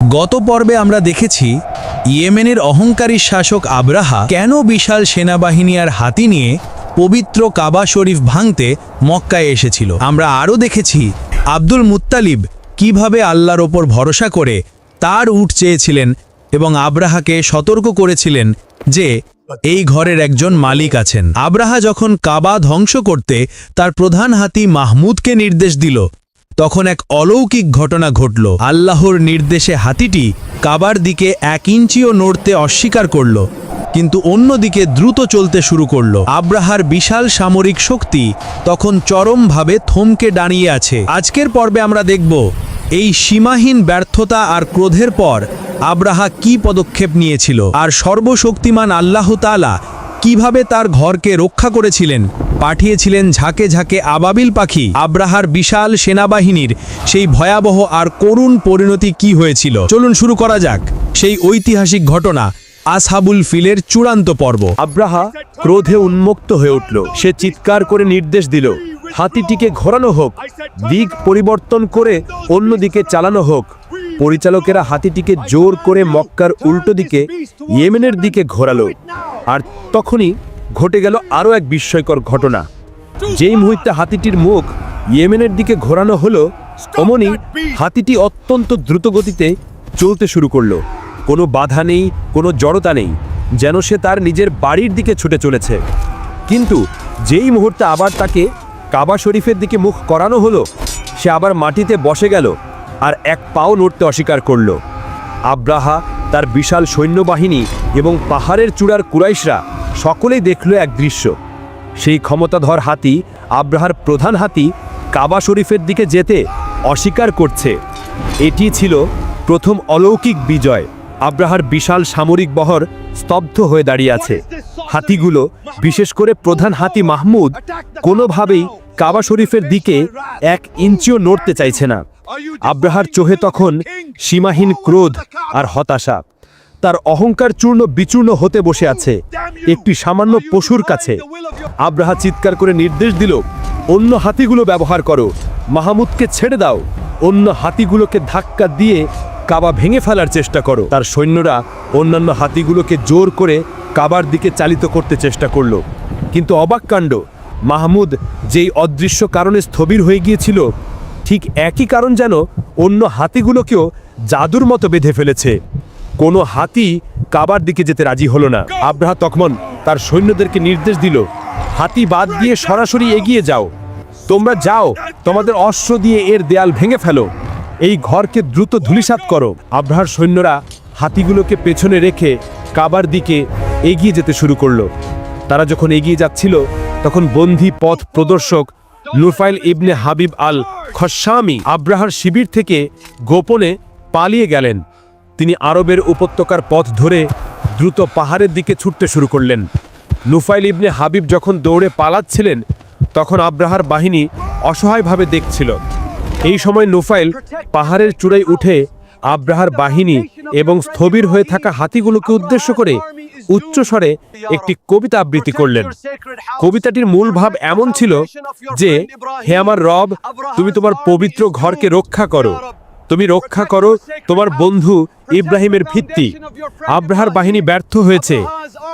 গত পর্বে আমরা দেখেছি ইয়েমেনের অহংকারী শাসক আব্রাহা কেন বিশাল সেনাবাহিনী আর হাতি নিয়ে পবিত্র কাবা শরীফ ভাঙতে মক্কায় এসেছিল। আমরা আরও দেখেছি আব্দুল মুত্তালিব কীভাবে আল্লাহর ওপর ভরসা করে তার উট চেয়েছিলেন এবং আব্রাহাকে সতর্ক করেছিলেন যে এই ঘরের একজন মালিক আছেন। আব্রাহা যখন কাবা ধ্বংস করতে তার প্রধান হাতি মাহমুদকে নির্দেশ দিল তখন এক অলৌকিক ঘটনা ঘটল। আল্লাহর নির্দেশে হাতিটি কাবার দিকে এক ইঞ্চিও নড়তে অস্বীকার করল, কিন্তু অন্যদিকে দ্রুত চলতে শুরু করল। আব্রাহার বিশাল সামরিক শক্তি তখন চরমভাবে থমকে দাঁড়িয়ে আছে। আজকের পর্বে আমরা দেখব এই সীমাহীন ব্যর্থতা আর ক্রোধের পর আব্রাহা কি পদক্ষেপ নিয়েছিল। আর সর্বশক্তিমান আল্লাহ তাআলা কীভাবে তার ঘরকে রক্ষা করেছিলেন? পাঠিয়েছিলেন ঝাঁকে ঝাঁকে আবাবিল পাখি, আব্রাহার বিশাল সেনাবাহিনীর। সেই ভয়াবহ আর করুণ পরিণতি কি হয়েছিল? চলুন শুরু করা যাক। সেই ঐতিহাসিক ঘটনা, আসহাবুল ফিলের চূড়ান্ত পর্ব। আব্রাহা ক্রোধে উন্মুক্ত হয়ে উঠল। সে চিৎকার করে নির্দেশ দিল, হাতিটিকে ঘোরানো হোক, দিক পরিবর্তন করে অন্যদিকে চালানো হোক। পরিচালকেরা হাতিটিকে জোর করে মক্কার উল্টো দিকে, ইয়েমেনের দিকে ঘোরালো। আর তখনই ঘটে গেল আরও এক বিস্ময়কর ঘটনা। যেই মুহূর্তে হাতিটির মুখ ইয়েমেনের দিকে ঘোরানো হলো, অমনি হাতিটি অত্যন্ত দ্রুত গতিতে চলতে শুরু করল। কোনো বাধা নেই, কোনো জড়তা নেই, যেন সে তার নিজের বাড়ির দিকে ছুটে চলেছে। কিন্তু যেই মুহূর্তে আবার তাকে কাবা শরীফের দিকে মুখ করানো হলো, সে আবার মাটিতে বসে গেল আর এক পাও নড়তে অস্বীকার করল। আব্রাহা তার বিশাল সৈন্যবাহিনী এবং পাহাড়ের চূড়ার কুরাইশরা সকলেই দেখল এক দৃশ্য। সেই ক্ষমতাধর হাতি আব্রাহার প্রধান হাতি কাবা শরীফের দিকে যেতে অস্বীকার করছে। এটি ছিল প্রথম অলৌকিক বিজয়। আব্রাহার বিশাল সামরিক বহর স্তব্ধ হয়ে দাঁড়িয়ে আছে। হাতিগুলো বিশেষ করে প্রধান হাতি মাহমুদ কোনোভাবেই কাবা শরীফের দিকে এক ইঞ্চিও নড়তে চাইছে না। আব্রাহার চোহে তখন সীমাহীন ক্রোধ আর হতাশা। তার অহংকার চূর্ণ বিচূর্ণ হতে বসে আছে। একটি সামান্য পশুর কাছে। আব্রাহা চিৎকার করে নির্দেশ দিল অন্য হাতিগুলো ব্যবহার করো। মাহমুদকে ছেড়ে দাও। অন্য হাতিগুলোকে ধাক্কা দিয়ে কাবা ভেঙে ফেলার চেষ্টা করো। তার সৈন্যরা অন্যান্য হাতিগুলোকে জোর করে কাবার দিকে চালিত করতে চেষ্টা করল। কিন্তু অবাক কাণ্ড মাহমুদ যেই অদৃশ্য কারণে স্থবির হয়ে গিয়েছিল ঠিক একই কারণ যেন অন্য হাতিগুলোকেও জাদুর মতো বেঁধে ফেলেছে। কোনো হাতি কাবার দিকে যেতে রাজি হলো না। আব্রাহা তখন তার সৈন্যদেরকে নির্দেশ দিল, হাতি বাদ দিয়ে সরাসরি এগিয়ে যাও। তোমরা যাও, তোমাদের অশ্ব দিয়ে এর দেয়াল ভেঙে ফেলো। এই ঘরকে দ্রুত ধূলিসাৎ করো। আব্রাহার সৈন্যরা হাতিগুলোকে পেছনে রেখে কাবার দিকে এগিয়ে যেতে শুরু করল। তারা যখন এগিয়ে যাচ্ছিল, তখন বন্ধি পথ প্রদর্শক নুফাইল ইবনে হাবিব আল খসামি আব্রাহার শিবির থেকে গোপনে পালিয়ে গেলেন। তিনি আরবের উপত্যকার পথ ধরে দ্রুত পাহাড়ের দিকে ছুটতে শুরু করলেন। নুফাইল ইবনে হাবিব যখন দৌড়ে পালাচ্ছিলেন, তখন আব্রাহার বাহিনী অসহায়ভাবে দেখছিল। এই সময় নুফাইল পাহাড়ের চূড়ায় উঠে আব্রাহার বাহিনী এবং স্থবির হয়ে থাকা হাতিগুলোকে উদ্দেশ্য করে উচ্চস্বরে একটি কবিতা আবৃত্তি করলেন। কবিতাটির মূল ভাব এমন ছিল যে, হে আমার রব, তুমি তোমার পবিত্র ঘরকে রক্ষা করো। তুমি রক্ষা করো তোমার বন্ধু ইব্রাহিমের ভিত্তি। আব্রাহার বাহিনী ব্যর্থ হয়েছে।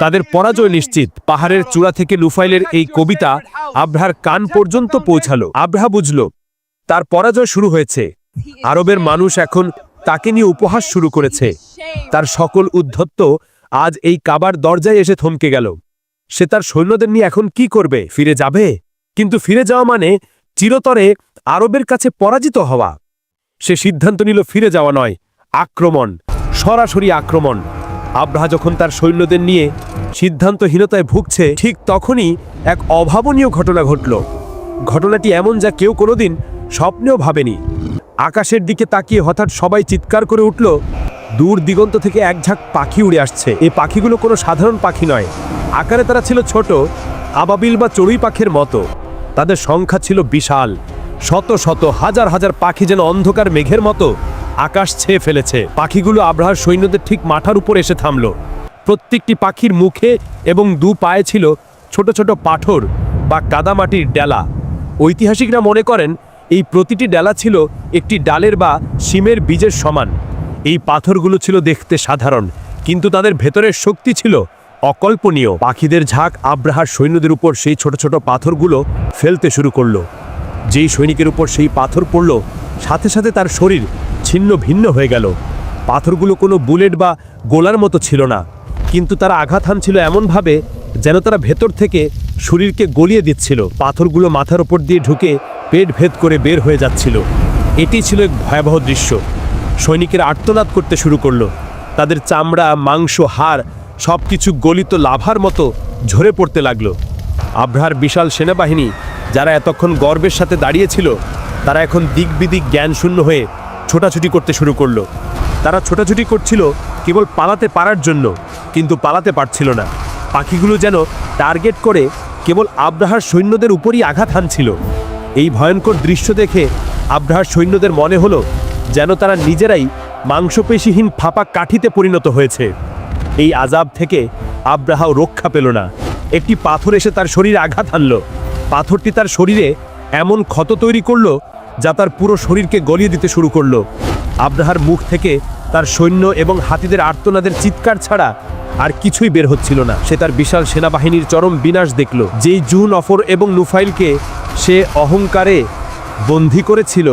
তাদের পরাজয় নিশ্চিত। পাহাড়ের চূড়া থেকে লুফাইলের এই কবিতা আব্রাহার কান পর্যন্ত পৌঁছালো। আব্রাহা বুঝল, তার পরাজয় শুরু হয়েছে। আরবের মানুষ এখন তাকে নিয়ে উপহাস শুরু করেছে। তার সকল উদ্ধত্ত আজ এই কাবার দরজায় এসে থমকে গেল। সে তার সৈন্যদের নিয়ে এখন কি করবে? ফিরে যাবে? কিন্তু ফিরে যাওয়া মানে চিরতরে আরবের কাছে পরাজিত হওয়া। সে সিদ্ধান্ত নিল ফিরে যাওয়া নয়, আক্রমণ, সরাসরি আক্রমণ। আব্রাহা যখন তার সৈন্যদের নিয়ে সিদ্ধান্তহীনতায় ভুগছে, ঠিক তখনই এক অভাবনীয় ঘটনা ঘটল। ঘটনাটি এমন যা কেউ কোনোদিন স্বপ্নেও ভাবেনি। আকাশের দিকে তাকিয়ে হঠাৎ সবাই চিৎকার করে উঠল। দূর দিগন্ত থেকে এক ঝাঁক পাখি উড়ে আসছে। এই পাখিগুলো কোনো সাধারণ পাখি নয়। আকারে তারা ছিল ছোট, আবাবিল বা চড়ুই পাখির মতো। তাদের সংখ্যা ছিল বিশাল। শত শত, হাজার হাজার পাখি যেন অন্ধকার মেঘের মতো আকাশ ছেয়ে ফেলেছে। পাখিগুলো আব্রাহার সৈন্যদের ঠিক মাথার উপর এসে থামল। প্রত্যেকটি পাখির মুখে এবং দু পায়ে ছিল ছোট ছোট পাথর বা কাদামাটির ডেলা। ঐতিহাসিকরা মনে করেন এই প্রতিটি ডালা ছিল একটি ডালের বা শিমের বীজের সমান। এই পাথরগুলো ছিল দেখতে সাধারণ, কিন্তু তাদের ভেতরের শক্তি ছিল অকল্পনীয়। পাখিদের ঝাঁক আব্রাহার সৈন্যদের উপর সেই ছোট ছোট পাথরগুলো ফেলতে শুরু করল। যেই সৈনিকের উপর সেই পাথর পড়ল, সাথে সাথে তার শরীর ছিন্ন ভিন্ন হয়ে গেল। পাথরগুলো কোনো বুলেট বা গোলার মতো ছিল না, কিন্তু তারা আঘাত হানছিল এমনভাবে যেন তারা ভেতর থেকে শরীরকে গলিয়ে দিচ্ছিল। পাথরগুলো মাথার ওপর দিয়ে ঢুকে পেট ভেদ করে বের হয়ে যাচ্ছিল। এটি ছিল এক ভয়াবহ দৃশ্য। সৈনিকেরা আর্তনাদ করতে শুরু করল। তাদের চামড়া, মাংস, হাড় সব কিছু গলিত লাভার মতো ঝরে পড়তে লাগল। আব্রাহার বিশাল সেনাবাহিনী, যারা এতক্ষণ গর্বের সাথে দাঁড়িয়েছিল, তারা এখন দিক বিদিক জ্ঞানশূন্য হয়ে ছোটাছুটি করতে শুরু করল। তারা ছোটাছুটি করছিল কেবল পালাতে পারার জন্য, কিন্তু পালাতে পারছিল না। পাখিগুলো যেন টার্গেট করে কেবল আব্রাহার সৈন্যদের উপরই আঘাত হানছিল। এই ভয়ঙ্কর দৃশ্য দেখে আব্রাহার সৈন্যদের মনে হলো যেন তারা নিজেরাই মাংসপেশিহীন ফাঁপা কাঠিতে পরিণত হয়েছে। এই আজাব থেকে আব্রাহাও রক্ষা পেল না। একটি পাথর এসে তার শরীরে আঘাত হানল। পাথরটি তার শরীরে এমন ক্ষত তৈরি করল যা তার পুরো শরীরকে গলিয়ে দিতে শুরু করল। আব্রাহার মুখ থেকে তার সৈন্য এবং হাতিদের আর্তনাদের চিৎকার ছাড়া আর কিছুই বের হচ্ছিল না। সে তার বিশাল সেনাবাহিনীর চরম বিনাশ দেখল। যেই জুন অফর এবং নুফাইলকে সে অহংকারে বন্দী করেছিল,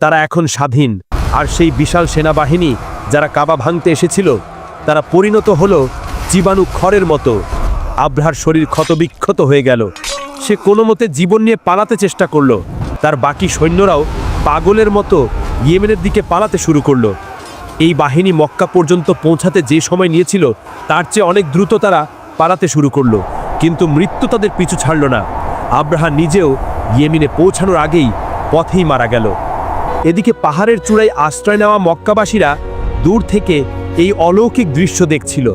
তারা এখন স্বাধীন। আর সেই বিশাল সেনাবাহিনী যারা কাবা ভাঙতে এসেছিল, তারা পরিণত হল জীবাণু খড়ের মতো। আব্রাহার শরীর ক্ষতবিক্ষত হয়ে গেল। সে কোনো মতে জীবন নিয়ে পালাতে চেষ্টা করল। তার বাকি সৈন্যরাও পাগলের মতো ইয়েমেনের দিকে পালাতে শুরু করল। এই বাহিনী মক্কা পর্যন্ত পৌঁছাতে যে সময় নিয়েছিল, তার চেয়ে অনেক দ্রুত তারা পালাতে শুরু করল। কিন্তু মৃত্যু তাদের পিছু ছাড়ল না। আব্রাহা নিজেও ইয়েমিনে পৌঁছানোর আগেই পথেই মারা গেল। এদিকে পাহাড়ের চূড়ায় আশ্রয় নেওয়া মক্কাবাসীরা দূর থেকে এই অলৌকিক দৃশ্য দেখছিল।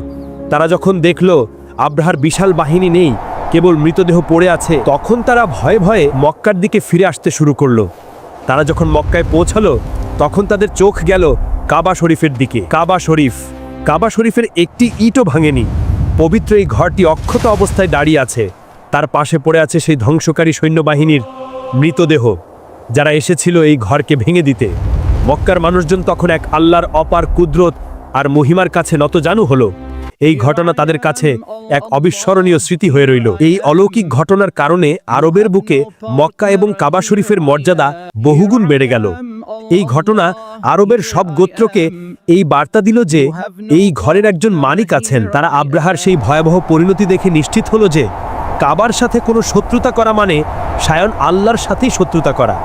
তারা যখন দেখল আব্রাহার বিশাল বাহিনী নেই, কেবল মৃতদেহ পড়ে আছে, তখন তারা ভয়ে ভয়ে মক্কার দিকে ফিরে আসতে শুরু করল। তারা যখন মক্কায় পৌঁছালো, তখন তাদের চোখ গেল কাবা শরীফের দিকে। কাবা শরীফ। কাবা শরীফের একটি ইটও ভাঙেনি। পবিত্র এই ঘরটি অক্ষত অবস্থায় দাঁড়িয়ে আছে। তার পাশে পড়ে আছে সেই ধ্বংসকারী সৈন্যবাহিনীর মৃতদেহ, যারা এসেছিল এই ঘরকে ভেঙে দিতে। মক্কার মানুষজন তখন এক আল্লাহর অপার কুদরত আর মহিমার কাছে নতজানু হলো। এই ঘটনা তাদের কাছে এক অবিস্মরণীয় স্মৃতি হয়ে রইল। এই অলৌকিক ঘটনার কারণে আরবের বুকে মক্কা এবং কাবা শরীফের মর্যাদা বহুগুণ বেড়ে গেল। এই ঘটনা আরবের সব গোত্রকে এই বার্তা দিল যে, এই ঘরের একজন মালিক আছেন। তারা আব্রাহার সেই ভয়াবহ পরিণতি দেখে নিশ্চিত হলো যে, কাবার সাথে কোনো শত্রুতা করা মানে সায়ন আল্লাহর সাথেই শত্রুতা করা।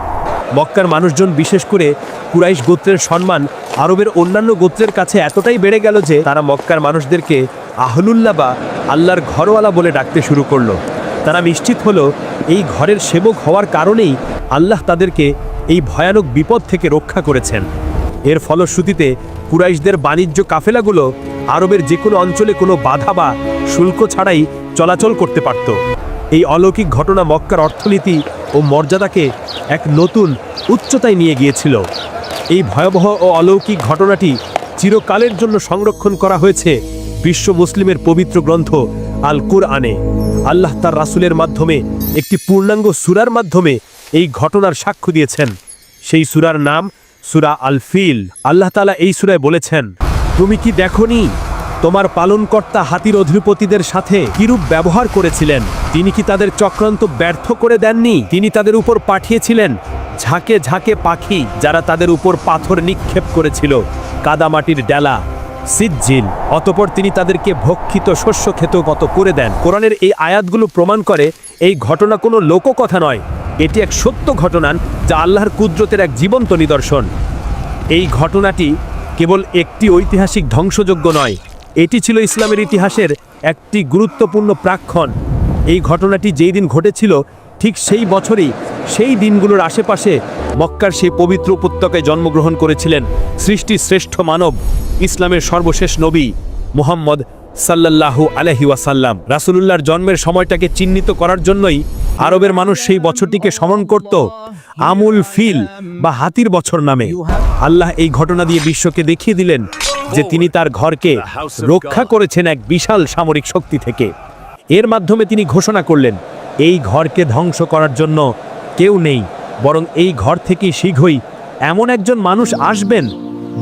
মক্কার মানুষজন বিশেষ করে কুরাইশ গোত্রের সম্মান আরবের অন্যান্য গোত্রের কাছে এতটাই বেড়ে গেল যে তারা মক্কার মানুষদেরকে আহলুল্লাহ বা আল্লাহর ঘরওয়ালা বলে ডাকতে শুরু করল। তারা নিশ্চিত হলো এই ঘরের সেবক হওয়ার কারণেই আল্লাহ তাদেরকে এই ভয়ানক বিপদ থেকে রক্ষা করেছেন। এর ফলশ্রুতিতে কুরাইশদের বাণিজ্য কাফেলাগুলো আরবের যে কোনো অঞ্চলে কোনো বাধা বা শুল্ক ছাড়াই চলাচল করতে পারত। এই অলৌকিক ঘটনা মক্কার অর্থনীতি ও মর্যাদাকে এক নতুন উচ্চতায় নিয়ে গিয়েছিল। এই ভয়াবহ ও অলৌকিক ঘটনাটি চিরকালের জন্য সংরক্ষণ করা হয়েছে বিশ্ব মুসলিমের পবিত্র গ্রন্থ আল কুরআনে আল্লাহ তার রাসূলের মাধ্যমে একটি পূর্ণাঙ্গ সুরার মাধ্যমে এই ঘটনার সাক্ষ্য দিয়েছেন। সেই সুরার নাম সূরা আল ফিল আল্লাহ তাআলা এই সুরায় বলেছেন, তুমি কি দেখনি তোমার পালনকর্তা হাতির অধিপতিদের সাথে কিরূপ ব্যবহার করেছিলেন? তিনি কি তাদের চক্রান্ত ব্যর্থ করে দেননি? তিনি তাদের উপর পাঠিয়েছিলেন ঝাঁকে ঝাঁকে পাখি যারা তাদের উপর পাথর নিক্ষেপ করেছিল, কাদামাটির ডেলা, সিজ্জিল। অতপর তিনি তাদেরকে ভক্ষিত শস্য মত করে দেন। কোরআনের এই আয়াতগুলো প্রমাণ করে এই ঘটনা কোনো লোককথা নয়। এটি এক সত্য ঘটনা যা আল্লাহর কুদরতের এক জীবন্ত নিদর্শন। এই ঘটনাটি কেবল একটি ঐতিহাসিক ধ্বংসযোগ্য নয় এটি ছিল ইসলামের ইতিহাসের একটি গুরুত্বপূর্ণ প্রাক্ষণ এই ঘটনাটি যেই দিন ঘটেছিল, ঠিক সেই বছরেই সেই দিনগুলোর আশেপাশে মক্কার সেই পবিত্র উপত্যকায় জন্মগ্রহণ করেছিলেন সৃষ্টির শ্রেষ্ঠ মানব, ইসলামের সর্বশেষ নবী মুহাম্মদ সাল্লাল্লাহু আলহি ওয়াসাল্লাম। রাসূলুল্লাহর জন্মের সময়টাকে চিহ্নিত করার জন্যই আরবের মানুষ সেই বছরটিকে স্মরণ করত আমুল ফিল বা হাতির বছর নামে। আল্লাহ এই ঘটনা দিয়ে বিশ্বকে দেখিয়ে দিলেন যে তিনি তার ঘরকে রক্ষা করেছেন এক বিশাল সামরিক শক্তি থেকে। এর মাধ্যমে তিনি ঘোষণা করলেন এই ঘরকে ধ্বংস করার জন্য কেউ নেই বরং এই ঘর থেকেই শীঘ্রই এমন একজন মানুষ আসবেন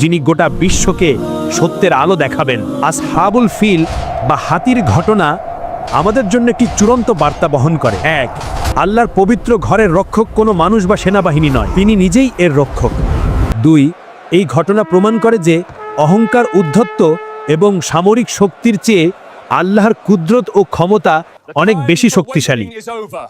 যিনি গোটা বিশ্বকে সত্যের আলো দেখাবেন। আজ হাবুল ফিল বা হাতির ঘটনা আমাদের জন্য একটি চূড়ান্ত বার্তা বহন করে। এক আল্লাহর পবিত্র ঘরের রক্ষক কোনো মানুষ বা সেনাবাহিনী নয় তিনি নিজেই এর রক্ষক। দুই এই ঘটনা প্রমাণ করে যে অহংকার উদ্ধত্ত এবং সামরিক শক্তির চেয়ে আল্লাহর কুদরত ও ক্ষমতা অনেক বেশি শক্তিশালী।